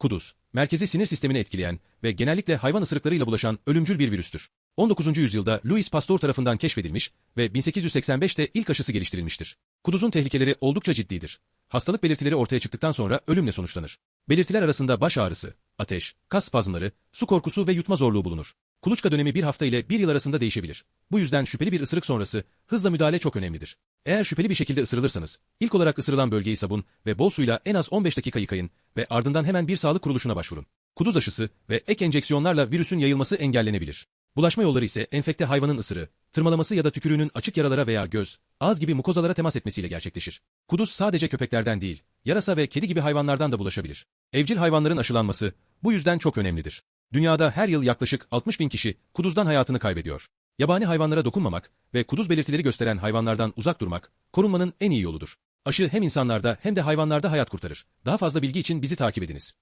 Kuduz, merkezi sinir sistemini etkileyen ve genellikle hayvan ısırıklarıyla bulaşan ölümcül bir virüstür. 19. yüzyılda Louis Pasteur tarafından keşfedilmiş ve 1885'te ilk aşısı geliştirilmiştir. Kuduzun tehlikeleri oldukça ciddidir. Hastalık belirtileri ortaya çıktıktan sonra ölümle sonuçlanır. Belirtiler arasında baş ağrısı, ateş, kas spazmları, su korkusu ve yutma zorluğu bulunur. Kuluçka dönemi bir hafta ile bir yıl arasında değişebilir. Bu yüzden şüpheli bir ısırık sonrası hızla müdahale çok önemlidir. Eğer şüpheli bir şekilde ısırılırsanız, ilk olarak ısırılan bölgeyi sabun ve bol suyla en az 15 dakika yıkayın ve ardından hemen bir sağlık kuruluşuna başvurun. Kuduz aşısı ve ek enjeksiyonlarla virüsün yayılması engellenebilir. Bulaşma yolları ise enfekte hayvanın ısırığı, tırmalaması ya da tükürüğünün açık yaralara veya göz, ağız gibi mukozalara temas etmesiyle gerçekleşir. Kuduz sadece köpeklerden değil, yarasa ve kedi gibi hayvanlardan da bulaşabilir. Evcil hayvanların aşılanması bu yüzden çok önemlidir. Dünyada her yıl yaklaşık 60 bin kişi kuduzdan hayatını kaybediyor. Yabani hayvanlara dokunmamak ve kuduz belirtileri gösteren hayvanlardan uzak durmak, korunmanın en iyi yoludur. Aşı hem insanlarda hem de hayvanlarda hayat kurtarır. Daha fazla bilgi için bizi takip ediniz.